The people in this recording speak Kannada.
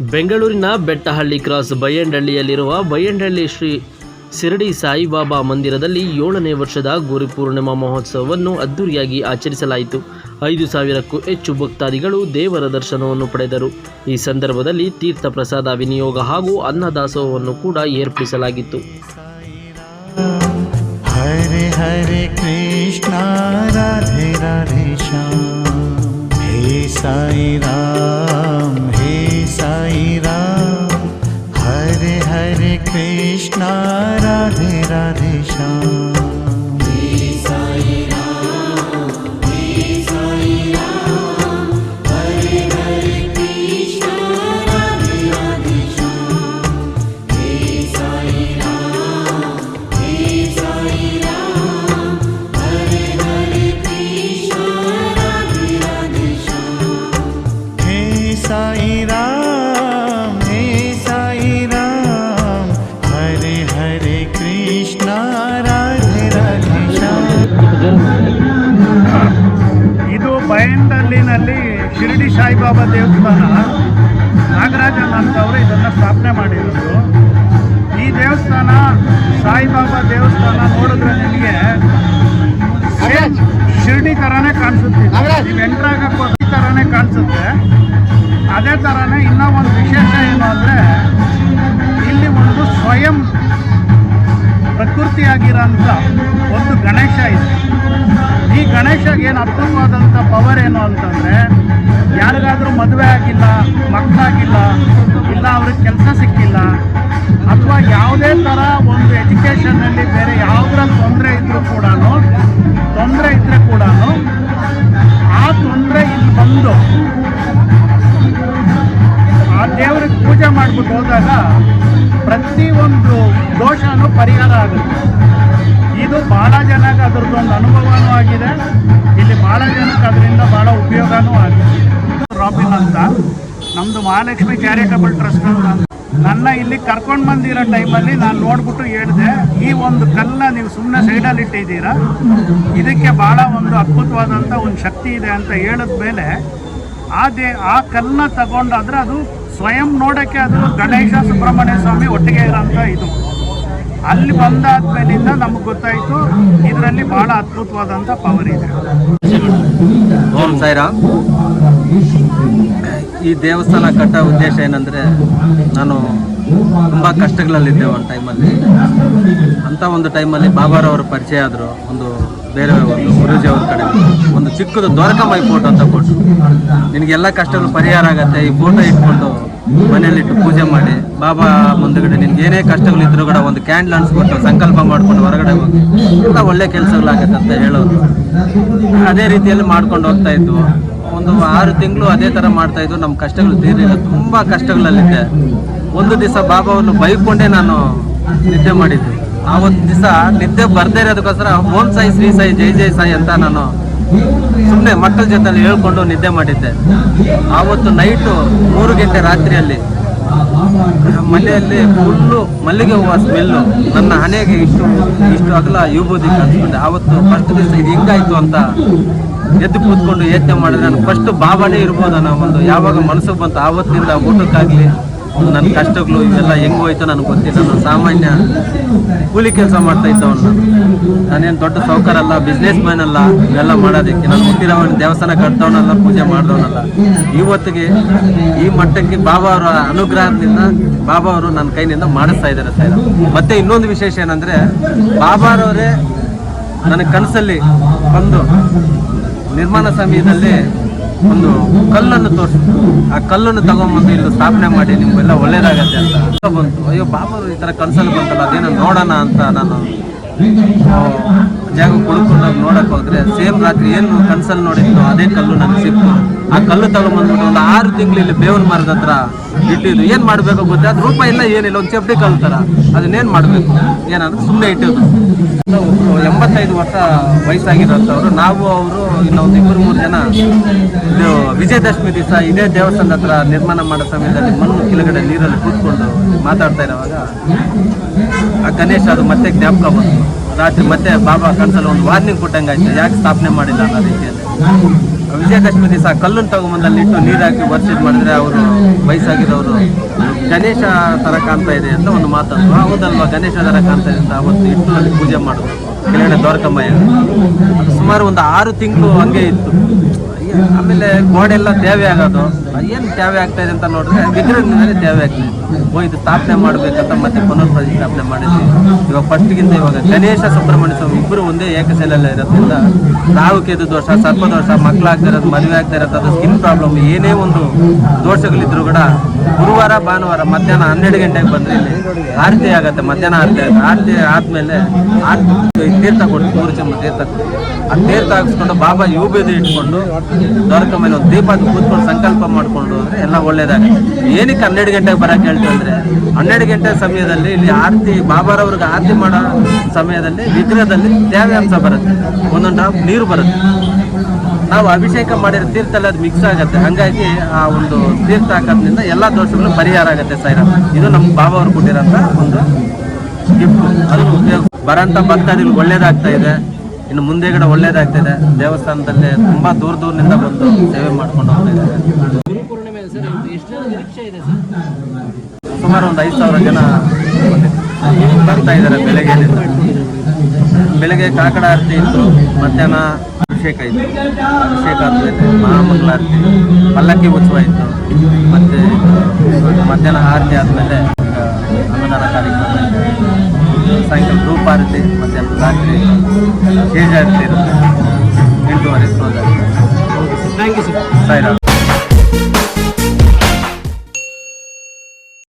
ಬೆಂಗಳೂರಿನ ಬೆಟ್ಟಹಳ್ಳಿ ಕ್ರಾಸ್ ಬೈಯಂಡಳ್ಳಿಯಲ್ಲಿರುವ ಬೈಯಂಡಳ್ಳಿ ಶ್ರೀ ಶಿರಡಿ ಸಾಯಿಬಾಬಾ ಮಂದಿರದಲ್ಲಿ ಏಳನೇ ವರ್ಷದ ಗುರುಪೂರ್ಣಿಮಾ ಮಹೋತ್ಸವವನ್ನು ಅದ್ದೂರಿಯಾಗಿ ಆಚರಿಸಲಾಯಿತು. ಐದು ಸಾವಿರಕ್ಕೂ ಹೆಚ್ಚು ಭಕ್ತಾದಿಗಳು ದೇವರ ದರ್ಶನವನ್ನು ಪಡೆದರು. ಈ ಸಂದರ್ಭದಲ್ಲಿ ತೀರ್ಥ ಪ್ರಸಾದ ವಿನಿಯೋಗ ಹಾಗೂ ಅನ್ನದಾಸೋಹವನ್ನು ಕೂಡ ಏರ್ಪಡಿಸಲಾಗಿತ್ತು. ಹರೆ ಹರಿ ಕೃಷ್ಣ, ರಾಧೆ ಸಾಯಿ राधे ಶಿರಡಿ ಸಾಯಿಬಾಬಾ ದೇವಸ್ಥಾನ ನಾಗರಾಜನ್ ಅಂತವರು ಇದನ್ನು ಸ್ಥಾಪನೆ ಮಾಡಿರೋದು. ಈ ದೇವಸ್ಥಾನ ಸಾಯಿಬಾಬಾ ದೇವಸ್ಥಾನ ನೋಡಿದ್ರೆ ನಿಮಗೆ ಶಿರಡಿ ಥರನೇ ಕಾಣಿಸುತ್ತೆ. ನೀವು ಈ ಥರನೇ ಕಾಣಿಸುತ್ತೆ. ಅದೇ ಥರನೇ ಇನ್ನೂ ಒಂದು ವಿಶೇಷ ಏನು ಅಂದರೆ ಇಲ್ಲಿ ಒಂದು ಸ್ವಯಂ ಪ್ರಕೃತಿಯಾಗಿರೋಂಥ ಒಂದು ಗಣೇಶ ಇದೆ. ಈ ಗಣೇಶಗೆ ಏನು ಅದ್ಭುತವಾದಂಥ ಪವರ್ ಏನು ಅಂತಂದರೆ, ಯಾರಿಗಾದರೂ ಮದುವೆ ಆಗಿಲ್ಲ, ಮಕ್ಕಳಾಗಿಲ್ಲ, ಇಲ್ಲ ಅವ್ರಿಗೆ ಕೆಲಸ ಸಿಕ್ಕಿಲ್ಲ, ಅಥವಾ ಯಾವುದೇ ಥರ ಒಂದು ಎಜುಕೇಷನ್ನಲ್ಲಿ ಬೇರೆ ಯಾವುದ್ರಲ್ಲಿ ತೊಂದರೆ ಇದ್ದರೂ ಕೂಡ ತೊಂದರೆ ಇದ್ದರೆ ಕೂಡ ಆ ತೊಂದರೆ ಇಲ್ಲಿ ಬಂದು ಆ ದೇವ್ರಿಗೆ ಪೂಜೆ ಮಾಡ್ಬಿಟ್ಟು ಹೋದಾಗ ಪ್ರತಿಯೊಂದು ದೋಷನೂ ಪರಿಹಾರ ಆಗುತ್ತೆ. ಇದು ಭಾಳ ಜನಕ್ಕೆ ಅದ್ರದ್ದೊಂದು ಅನುಭವನೂ ಆಗಿದೆ. ಇಲ್ಲಿ ಭಾಳ ಜನಕ್ಕೆ ಅದರಿಂದ ಭಾಳ ಉಪಯೋಗನೂ ಆಗಿದೆ. ರಾಬಿನ್ ಅಂತ. ನಮ್ಮದು ಮಹಾಲಕ್ಷ್ಮಿ ಚಾರಿಟಬಲ್ ಟ್ರಸ್ಟ್ ಅಂತ. ನನ್ನ ಇಲ್ಲಿ ಕರ್ಕೊಂಡು ಬಂದಿರೋ ಟೈಮಲ್ಲಿ ನಾನು ನೋಡ್ಬಿಟ್ಟು ಹೇಳಿದೆ, ಈ ಒಂದು ಕಲ್ಲನ್ನ ನೀವು ಸುಮ್ಮನೆ ಸೈಡಲ್ಲಿ ಇಟ್ಟಿದ್ದೀರಾ? ಇದಕ್ಕೆ ಭಾಳ ಒಂದು ಅದ್ಭುತವಾದಂಥ ಒಂದು ಶಕ್ತಿ ಇದೆ ಅಂತ ಹೇಳಿದ ಮೇಲೆ, ಆ ದೇ, ಆ ಕಲ್ಲನ್ನ ತಗೊಂಡಾದ್ರೆ ಅದು ಸ್ವಯಂ ನೋಡೋಕ್ಕೆ ಅದು ಗಣೇಶ ಸುಬ್ರಹ್ಮಣ್ಯ ಸ್ವಾಮಿ ಒಟ್ಟಿಗೆ ಇರೋಂಥ ಇದು. ಅಲ್ಲಿ ಬಂದಾದ್ಮೇಲಿಂದ ನಮಗೆ ಗೊತ್ತಾಯಿತು, ಇದರಲ್ಲಿ ಬಹಳ ಅದ್ಭುತವಾದಂತ ಪವರ್ ಇದೆ. ಓಂ ಸಾಯಿರಾಮ್. ಈ ದೇವಸ್ಥಾನ ಕಟ್ಟೋ ಉದ್ದೇಶ ಏನಂದರೆ, ನಾನು ತುಂಬ ಕಷ್ಟಗಳಲ್ಲಿದ್ದೆ ಒಂದು ಟೈಮಲ್ಲಿ ಅಂಥ ಒಂದು ಟೈಮಲ್ಲಿ ಬಾಬಾರವರು ಪರಿಚಯ ಆದರು, ಒಂದು ಬೇರೆ ಒಂದು ಗುರುಜಿ ಅವ್ರ ಕಡೆ. ಒಂದು ಚಿಕ್ಕದು ದ್ವಾರಕಾಮಾಯಿ ಫೋಟೋ ಅಂತ ಕೊಟ್ಟು ನಿನಗೆಲ್ಲ ಕಷ್ಟಗಳು ಪರಿಹಾರ ಆಗತ್ತೆ, ಈ ಫೋಟೋ ಇಟ್ಕೊಂಡು ಮನೆಯಲ್ಲಿಟ್ಟು ಪೂಜೆ ಮಾಡಿ ಬಾಬಾ ಮುಂದಗಡೆ ನಿನ್ಗೆ ಏನೇ ಕಷ್ಟಗಳಿದ್ರು ಕೂಡ ಒಂದು ಕ್ಯಾಂಡ್ಲ್ ಅನ್ಸ್ಬಿಟ್ಟು ಸಂಕಲ್ಪ ಮಾಡ್ಕೊಂಡು ಹೊರಗಡೆ ಹೋಗಿ. ಎಲ್ಲ ಒಳ್ಳೆ ಕೆಲಸಗಳಾಗತ್ತೆ ಅಂತ ಹೇಳೋದು. ಅದೇ ರೀತಿಯಲ್ಲಿ ಮಾಡ್ಕೊಂಡು ಹೋಗ್ತಾ ಇದ್ವು. ಒಂದು ಆರು ತಿಂಗಳು ಅದೇ ಥರ ಮಾಡ್ತಾ ಇದ್ವು. ನಮ್ಮ ಕಷ್ಟಗಳು ತೀರಿಲ್ಲ. ತುಂಬ ಕಷ್ಟಗಳಲ್ಲಿದ್ದೆ. ಒಂದು ದಿವಸ ಬಾಬಾವನ್ನು ಬೈಕೊಂಡೇ ನಾನು ನಿದ್ದೆ ಮಾಡಿದ್ದೆ. ಒಂದು ದಿವಸ ನಿದ್ದೆ ಬರ್ದೇ ಇರೋದಕ್ಕೋಸ್ಕರ ಓಂ ಸಾಯಿ ಶ್ರೀ ಸಾಯಿ ಜೈ ಜೈ ಸಾಯಿ ಅಂತ ನಾನು ಸುಮ್ಮನೆ ಮಕ್ಕಳ ಜೊತೆಲಿ ಹೇಳ್ಕೊಂಡು ನಿದ್ದೆ ಮಾಡಿದ್ದೆ. ಆವತ್ತು ನೈಟು ಮೂರು ಗಂಟೆ ರಾತ್ರಿಯಲ್ಲಿ. ಮನೆಯಲ್ಲಿ ಫುಲ್ಲು ಮಲ್ಲಿಗೆ ಹೂವು ಸ್ಮೆಲ್ಲು ನನ್ನ ಹಣೆಗೆ ಇಷ್ಟು ಇಷ್ಟು ಅಗಲ ಯುಬೂದಿ ಕಲ್ಸ್ಕೊಂಡೆ. ಆವತ್ತು ಫಸ್ಟ್ ದಿವಸ ಇದು ಹಿಂಗಾಯ್ತು ಅಂತ ಎದ್ದು ಕೂತ್ಕೊಂಡು ಯೋಚನೆ ಮಾಡಿದ್ರೆ ನಾನು ಫಸ್ಟ್ ಬಾಬಾನೇ ಇರ್ಬೋದು ಅನ್ನೋ ಒಂದು ಯಾವಾಗ ಮನಸ್ಸಿಗೆ ಬಂತು. ಆವತ್ತಿಂದ ಊಟಕ್ಕಾಗಲಿ ನನ್ನ ಕಷ್ಟಗಳು ಇವೆಲ್ಲ ಹೆಂಗ್ ಹೋಯ್ತು ನನಗೆ ಗೊತ್ತಿಲ್ಲ. ನಾನು ಸಾಮಾನ್ಯ ಕೂಲಿ ಕೆಲಸ ಮಾಡ್ತಾ ಇದ್ದವನು ನಾನು. ನಾನೇನು ದೊಡ್ಡ ಸೌಕರ್ ಅಲ್ಲ ಬಿಸ್ನೆಸ್ ಮ್ಯಾನ್ ಅಲ್ಲ, ಇವೆಲ್ಲ ಮಾಡೋದಕ್ಕೆ. ನಾನು ಹುಟ್ಟಿದವನು ದೇವಸ್ಥಾನ ಕಟ್ತವನಲ್ಲ ಪೂಜೆ ಮಾಡಿದವನಲ್ಲ. ಇವತ್ತಿಗೆ ಈ ಮಟ್ಟಕ್ಕೆ ಬಾಬಾ ಅವರ ಅನುಗ್ರಹದಿಂದ ಬಾಬಾ ಅವರು ನನ್ನ ಕೈನಿಂದ ಮಾಡಿಸ್ತಾ ಇದ್ದಾರೆ ಸರ್. ಮತ್ತೆ ಇನ್ನೊಂದು ವಿಶೇಷ ಏನಂದ್ರೆ ಬಾಬಾರವರೇ ನನ್ನ ಕನಸಲ್ಲಿ ಬಂದು ನಿರ್ಮಾಣ ಸಮಯದಲ್ಲಿ ಒಂದು ಕಲ್ಲನ್ನು ತೋರಿಸಿದ್ರು ಆ ಕಲ್ಲನ್ನು ತಗೊಂಬಂದು ಇಲ್ಲಿ ಸ್ಥಾಪನೆ ಮಾಡಿ ನಿಮ್ಗೆಲ್ಲ ಒಳ್ಳೇದಾಗತ್ತೆ ಅಂತ. ಬಂತು. ಅಯ್ಯೋ ಬಾಬರು ಈ ಥರ ಕನಸಲ್ಲಿ ಬಂತಲ್ಲ, ಅದೇನೋ ನೋಡೋಣ ಅಂತ ನಾನು ಜಾಗ ಕುಳ್ಕೊಂಡಾಗ ನೋಡಕ್ ಹೋದ್ರೆ ಸೇಮ್ ರಾತ್ರಿ ಏನು ಕನ್ಸಲ್ಲಿ ನೋಡಿತ್ತು ಅದೇ ಕಲ್ಲು ನನಗೆ ಸಿಕ್ತು. ಆ ಕಲ್ಲು ತಗೊಂಡ್ಬಂದ್ಬಿಟ್ಟು ಒಂದು ಆರು ತಿಂಗಳು ಇಲ್ಲಿ ಬೇವನ್ ಮರದ ಹತ್ರ ಇಟ್ಟಿದ್ದು. ಏನು ಮಾಡಬೇಕು ಗೊತ್ತೆ? ಅದು ರೂಪ ಇಲ್ಲ, ಏನಿಲ್ಲ, ಒಂದು ಚಪ್ಪಡಿ ಕಲ್ಲು ಅದನ್ನೇನ್ ಮಾಡ್ಬೇಕು? ಏನಂದ್ರೆ ಸುಮ್ಮನೆ ಇಟ್ಟಿದ್ದು. ಎಂಬತ್ತೈದು ವರ್ಷ ವಯಸ್ಸಾಗಿರೋಂಥವ್ರು, ನಾವು ಅವರು ಇನ್ನೊಂದು ಇಬ್ಬರು ಮೂರು ಜನ ಇದು ವಿಜಯದಶಮಿ ದಿವಸ ಇದೇ ದೇವಸ್ಥಾನದ ಹತ್ರ ನಿರ್ಮಾಣ ಮಾಡೋ ಸಮಯದಲ್ಲಿ ಮಣ್ಣು ಕೆಳಗಡೆ ನೀರಲ್ಲಿ ಕೂತ್ಕೊಂಡು ಮಾತಾಡ್ತಾ ಇರೋವಾಗ ಆ ಗಣೇಶ ಅದು ಮತ್ತೆ ಜ್ಞಾಪಕ ಬಂತು. ರಾತ್ರಿ ಮತ್ತೆ ಬಾಬಾ ಕನ್ಸಲ್ಲಿ ಒಂದು ವಾರ್ನಿಂಗ್ ಕೊಟ್ಟಂಗಾಯ್ತು, ಯಾಕೆ ಸ್ಥಾಪನೆ ಮಾಡಿಲ್ಲ ಅನ್ನೋ ರೀತಿಯಲ್ಲಿ. ವಿಜಯದಶಮಿ ದಿವಸ ಕಲ್ಲನ್ನು ತಗೊಂಬಂದಲ್ಲಿ ಇಟ್ಟು ನೀರು ಹಾಕಿ ವರ್ಷಿದ್ ಮಾಡಿದ್ರೆ ಅವರು ವಯಸ್ಸಾಗಿರೋರು ಗಣೇಶ ಥರ ಕಾಣ್ತಾ ಇದೆ ಅಂತ ಒಂದು ಮಾತನ್ನು ಹೌದಲ್ವಾ? ಗಣೇಶ ಥರ ಕಾಣ್ತಾ ಇದೆ ಅಂತ ಅವತ್ತು ಇಟ್ಟು ಅಲ್ಲಿ ಪೂಜೆ ಮಾಡೋದು. ಕೆಳಗಡೆ ದ್ವಾರಕಮ್ಮಯ್ಯ ಸುಮಾರು ಒಂದು ಆರು ತಿಂಗಳು ಹಂಗೆ ಇತ್ತು. ಆಮೇಲೆ ಗೋಡೆ ಎಲ್ಲ ತೇವೆ ಆಗೋದು. ಏನು ತೇವೆ ಆಗ್ತಾ ಇದೆ ಅಂತ ನೋಡಿದ್ರೆ ವಿಗ್ರಹದಿಂದಲೇ ತೇವೆ ಆಗ್ತದೆ ಓ, ಇದು ಸ್ಥಾಪನೆ ಮಾಡಬೇಕಂತ ಮತ್ತೆ ಪುನರ್ ಪ್ರತಿಷ್ಠಾಪನೆ ಮಾಡಿದ್ವಿ. ಇವಾಗ ಫಸ್ಟ್ಗಿಂತ ಇವಾಗ ಗಣೇಶ ಸುಬ್ರಹ್ಮಣ್ಯ ಸ್ವಾಮಿ ಇಬ್ಬರು ಒಂದೇ ಏಕಶೈಲಲ್ಲೇ ಇರೋದ್ರಿಂದ ನಾವು ಕೆದು ದೋಷ, ಸರ್ಪ ದೋಷ ಮಕ್ಕಳಾಗ್ತಾ ಇರೋದು, ಮದುವೆ ಆಗ್ತಾ ಇರೋದು ಸ್ಕಿನ್ ಪ್ರಾಬ್ಲಮ್ ಏನೇ ಒಂದು ದೋಷಗಳಿದ್ರು ಕೂಡ ಗುರುವಾರ, ಭಾನುವಾರ ಮಧ್ಯಾಹ್ನ ಹನ್ನೆರಡು ಗಂಟೆಗೆ ಬಂದ್ರೆ ಇಲ್ಲಿ ಆರತಿ ಆಗತ್ತೆ, ಮಧ್ಯಾಹ್ನ ಆರತಿ ಆಗುತ್ತೆ. ಆರತಿ ಆದ್ಮೇಲೆ ಆರತಿ ತೀರ್ಥ ಕೊಡ್ತೀವಿ, ಮೂರು ಚಮ್ಮ ತೀರ್ಥ ಆ ತೀರ್ಥ ಹಾಕಿಸ್ಕೊಂಡು ಬಾಬಾ ಯೂ ಬೀದಿ ಇಟ್ಕೊಂಡು ದೊರಕ ಮೇಲೆ ಒಂದು ದೀಪ ಕೂತ್ಕೊಂಡು ಸಂಕಲ್ಪ ಮಾಡಿಕೊಂಡು ಅಂದರೆ ಎಲ್ಲ ಒಳ್ಳೇದಾಗುತ್ತೆ. ಏನಕ್ಕೆ ಹನ್ನೆರಡು ಗಂಟೆಗೆ ಬರಕ್ಕೆ ಹೇಳ್ತಂದರೆ ಹನ್ನೆರಡು ಗಂಟೆ ಸಮಯದಲ್ಲಿ ಇಲ್ಲಿ ಆರತಿ, ಬಾಬಾರವ್ರಿಗೆ ಆರತಿ ಮಾಡೋ ಸಮಯದಲ್ಲಿ ವಿಗ್ರಹದಲ್ಲಿ ತ್ಯಾವ್ಯಾಂಶ ಬರುತ್ತೆ. ಒಂದೊಂದು ಡ್ರಾಪ್ ನೀರು ಬರುತ್ತೆ. ನಾವು ಅಭಿಷೇಕ ಮಾಡಿರೋ ತೀರ್ಥಲ್ಲಿ ಅದು ಮಿಕ್ಸ್ ಆಗುತ್ತೆ. ಹಾಗಾಗಿ ಆ ಒಂದು ತೀರ್ಥ ಹಾಕೋದ್ರಿಂದ ಎಲ್ಲ ದೋಷಗಳು ಪರಿಹಾರ ಆಗುತ್ತೆ ಸೈರ ಇದು ನಮ್ಮ ಬಾಬಾ ಅವರು ಕೊಟ್ಟಿರೋಂಥ ಒಂದು ಗಿಫ್ಟ್ ಅದು ಉಪಯೋಗ ಬರೋಂಥ ಭಕ್ತಾದಿಗಳು ಒಳ್ಳೇದಾಗ್ತಾ ಇದೆ. ಇನ್ನು ಮುಂದೆ ಕೂಡ ಒಳ್ಳೇದಾಗ್ತಾ ಇದೆ ದೇವಸ್ಥಾನದಲ್ಲಿ ತುಂಬಾ ದೂರ ದೂರದಿಂದ ಬಂದು ಸೇವೆ ಮಾಡ್ಕೊಂಡು ಹೋಗ್ತಾ ಇದ್ದಾರೆ. ಸುಮಾರು ಒಂದು ಐದು ಸಾವಿರ ಜನ ಬರ್ತಾ ಇದ್ದಾರೆ ಬೆಳಗ್ಗೆ ಬೆಳಗ್ಗೆ ಕಾಕಡ ಆರತಿ ಇತ್ತು ಮಧ್ಯಾಹ್ನ ಅಭಿಷೇಕ ಇತ್ತು. ಅಭಿಷೇಕ ಆದ್ಮೇಲೆ ಮಹಾಮಂಗಳಾರತಿ ಪಲ್ಲಕ್ಕಿ ಉತ್ಸವ ಇತ್ತು ಮತ್ತೆ ಮಧ್ಯಾಹ್ನ ಆರತಿ ಆದಮೇಲೆ ಅನ್ನದಾನ ಕಾರ್ಯಕ್ರಮ ಸಾಯಂಕಾಲ ಗ್ರೂಪ್ ಆರತಿ ಮತ್ತೆ ರಾತ್ರಿ ಶೇಷ ಆರತಿ ಇರುತ್ತೆ. ಎಂಟೂವರೆ ಕ್ಲೋಸ್ ಆಗುತ್ತೆ ಥ್ಯಾಂಕ್ ಯು ಸರ್ ಸಾಯಿರಾಮ್